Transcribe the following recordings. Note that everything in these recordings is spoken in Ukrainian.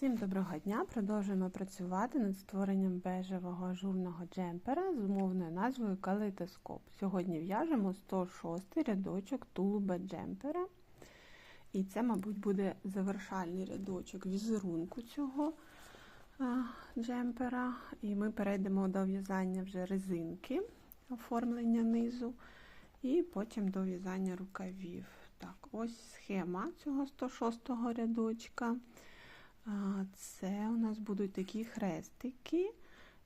Всім доброго дня! Продовжуємо працювати над створенням бежевого ажурного джемпера з умовною назвою Калейдоскоп. Сьогодні в'яжемо 106 рядочок тулуба джемпера. І це, мабуть, буде завершальний рядочок візерунку цього джемпера. І ми перейдемо до в'язання вже резинки, оформлення низу, і потім до в'язання рукавів. Так, ось схема цього 106 рядочка. Це у нас будуть такі хрестики,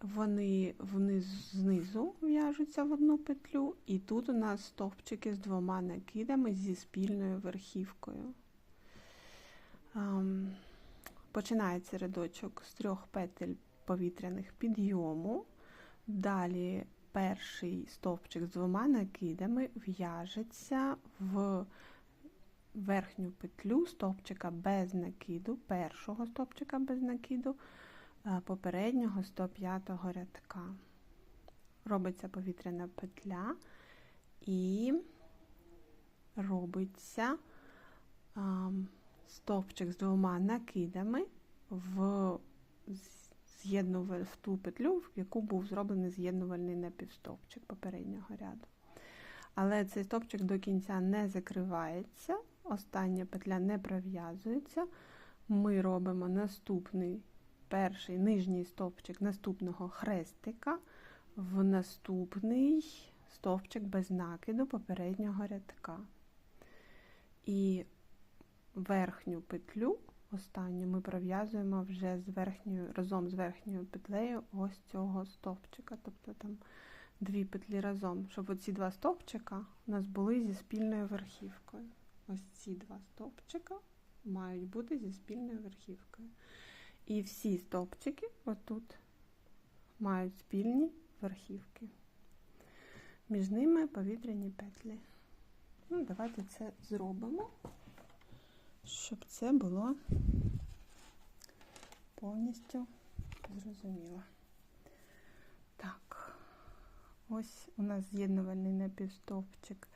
вони вниз, знизу в'яжуться в одну петлю, і тут у нас стовпчики з двома накидами зі спільною верхівкою. Починається рядочок з трьох петель повітряних підйому. Далі перший стовпчик з двома накидами в'яжеться в верхню петлю стовпчика без накиду, першого стовпчика без накиду, е, попереднього 105 рядка. Робиться повітряна петля і робиться стовпчик з двома накидами в в ту петлю, в яку був зроблений з'єднувальний напівстовпчик попереднього ряду. Але цей стовпчик до кінця не закривається, остання петля не пров'язується. Ми робимо наступний перший нижній стовпчик наступного хрестика в наступний стовпчик без накиду попереднього рядка. І верхню петлю, останню, ми пров'язуємо вже з верхньою, разом з верхньою петлею ось цього стовпчика. Тобто там дві петлі разом, щоб оці два стовпчика у нас були зі спільною верхівкою. Ось ці два стовпчика мають бути зі спільною верхівкою. І всі стовпчики отут мають спільні верхівки. Між ними повітряні петлі. Ну, Давайте це зробимо, щоб це було повністю зрозуміло. Так, ось у нас з'єднувальний напівстовпчик.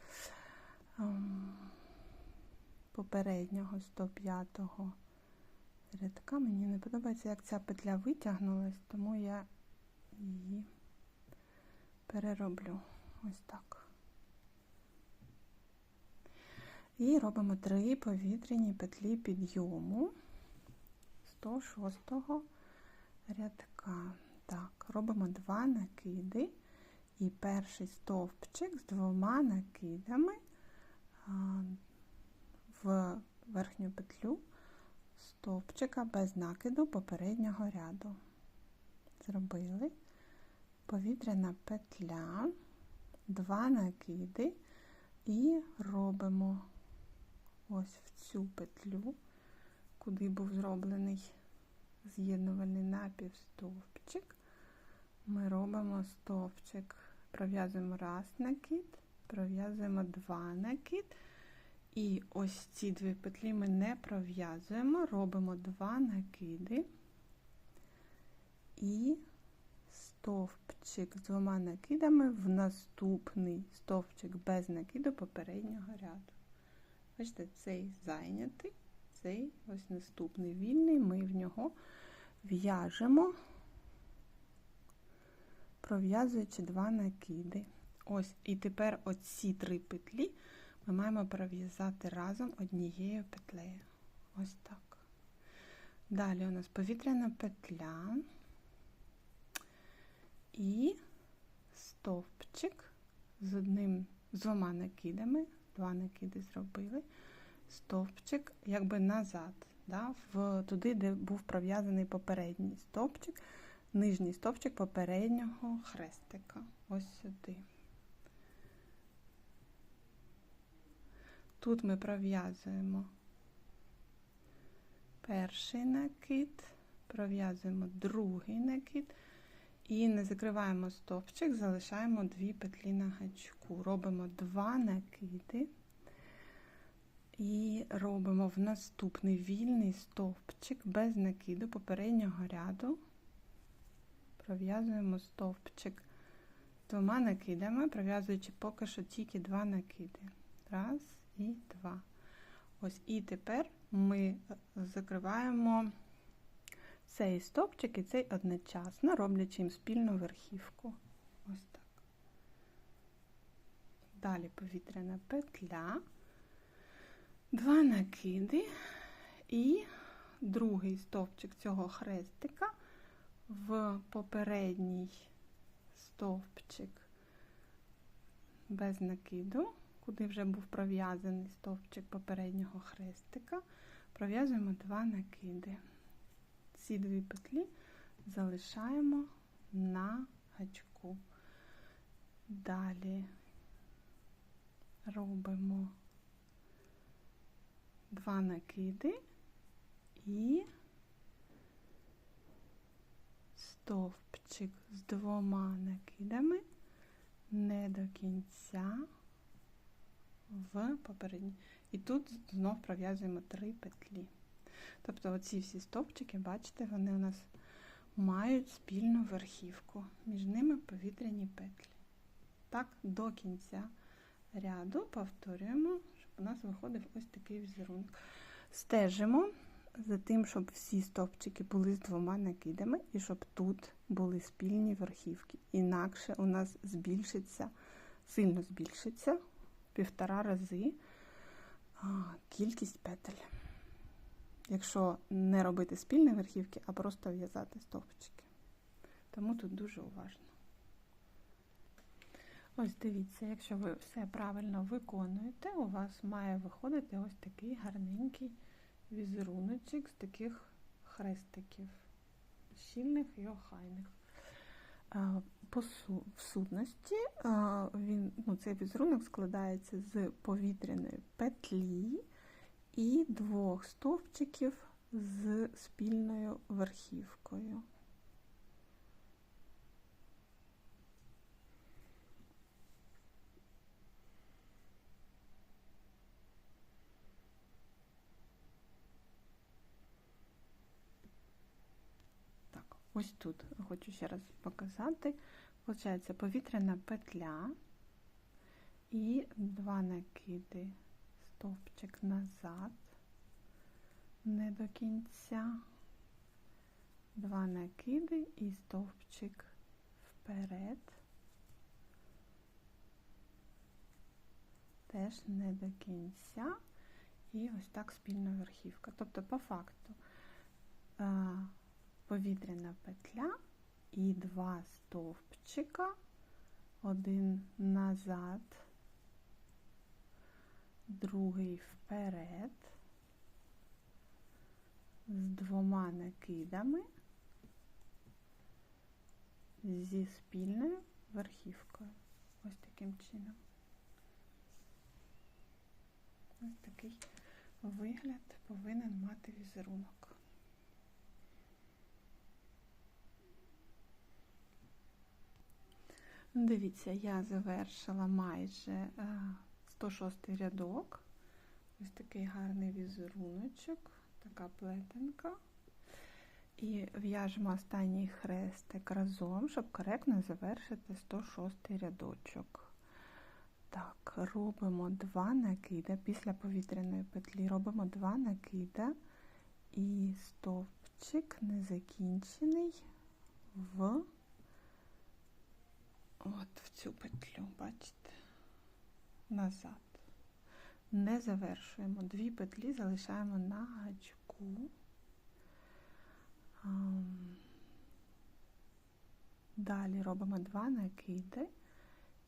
Попереднього 105-го рядка. Мені не подобається, як ця петля витягнулась, тому я її перероблю ось так. І робимо три повітряні петлі підйому 106-го рядка. Так, робимо два накиди і перший стовпчик з двома накидами в верхню петлю стовпчика без накиду попереднього ряду. Зробили повітряна петля, два накиди і робимо ось в цю петлю, куди був зроблений з'єднувальний напівстовпчик. Ми робимо стовпчик, пров'язуємо раз накид, пров'язуємо два накид. І ось ці дві петлі ми не пров'язуємо, робимо два накиди і стовпчик з двома накидами в наступний стовпчик без накиду попереднього ряду. Бачите, цей зайнятий, цей ось наступний вільний, ми в нього в'яжемо, пров'язуючи два накиди. Ось, і тепер оці три петлі ми маємо пров'язати разом однією петлею. Ось так. Далі у нас повітряна петля і стовпчик з одним, з двома накидами, два накиди зробили, стовпчик якби назад, да, в, туди, де був пров'язаний попередній стовпчик, нижній стовпчик попереднього хрестика. Ось сюди. Тут ми пров'язуємо. Перший накид, пров'язуємо другий накид. І не закриваємо стовпчик, залишаємо дві петлі на гачку. Робимо два накиди. І робимо в наступний вільний стовпчик без накиду попереднього ряду, пров'язуємо стовпчик двома накидами, пров'язуючи поки що тільки два накиди. Раз і два. Ось, І тепер ми закриваємо цей стовпчик і цей одночасно, роблячи їм спільну верхівку. Ось так. Далі повітряна петля, два накиди і другий стовпчик цього хрестика в попередній стовпчик без накиду, куди вже був пров'язаний стовпчик попереднього хрестика, пров'язуємо два накиди. Ці дві петлі залишаємо на гачку. Далі робимо два накиди і стовпчик з двома накидами не до кінця в попередній. І тут знов пров'язуємо три петлі. Тобто оці всі стовпчики, бачите, вони у нас мають спільну верхівку, між ними повітряні петлі. Так, до кінця ряду повторюємо, щоб у нас виходив ось такий візерунок. Стежимо за тим, щоб всі стовпчики були з двома накидами, і щоб тут були спільні верхівки. Інакше у нас збільшиться, сильно збільшиться півтора рази кількість петель. Якщо не робити спільні верхівки, а просто в'язати стовпчики. Тому тут дуже уважно. Ось дивіться, якщо ви все правильно виконуєте, у вас має виходити ось такий гарненький візеруночок з таких хрестиків, щільних і охайних. По сутності він, ну, цей візерунок складається з повітряної петлі і двох стовпчиків з спільною верхівкою. Ось тут хочу ще раз показати. Получається повітряна петля і два накиди, стовпчик назад, не до кінця, два накиди і стовпчик вперед, теж не до кінця, і ось так спільна верхівка. Тобто, по факту, повітряна петля і два стовпчика, один назад, другий вперед, з двома накидами зі спільною верхівкою. Ось таким чином. Ось такий вигляд повинен мати візерунок. Дивіться, я завершила майже 106 е, рядок. Ось такий гарний візеруночок, така плетенка. І в'яжемо останній хрестик разом, щоб коректно завершити 106 рядочок. Так, робимо два накида після повітряної петлі робимо два накида і стовпчик незакінчений в от в цю петлю, бачите, назад. Не завершуємо. Дві петлі залишаємо на гачку. Далі робимо два накиди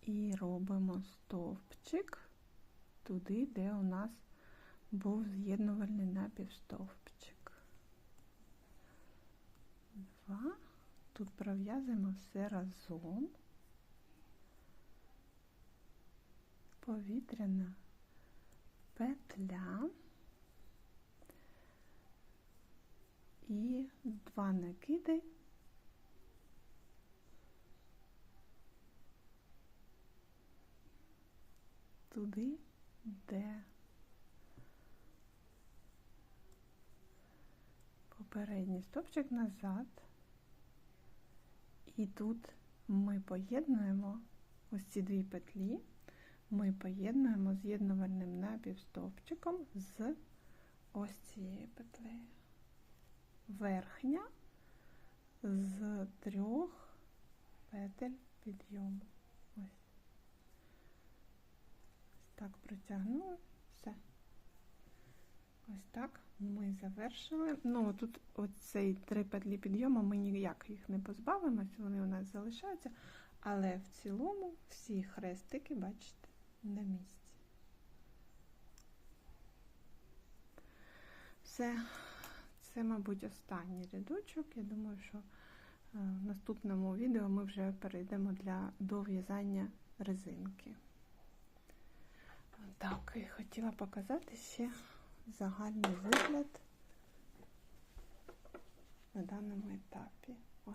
і робимо стовпчик туди, де у нас був з'єднувальний напівстовпчик. Два. Тут пров'язуємо все разом. Повітряна петля і два накиди. Туди, де попередній стопчик назад, і тут ми поєднуємо ось ці дві петлі ми поєднуємо з'єднувальним напівстовпчиком з ось цією петлею. Верхня з трьох петель підйому. Ось. Так протягнули. Все. Ось так ми завершили. Ну, тут оцей три петлі підйому, ми ніяк їх не позбавимося, вони у нас залишаються. Але в цілому всі хрестики, бачите, на місці. Все, це, мабуть, останній рядочок. Я думаю, що е, в наступному відео ми вже перейдемо для дов'язання резинки. Так, і хотіла показати ще загальний вигляд на даному етапі. Ось.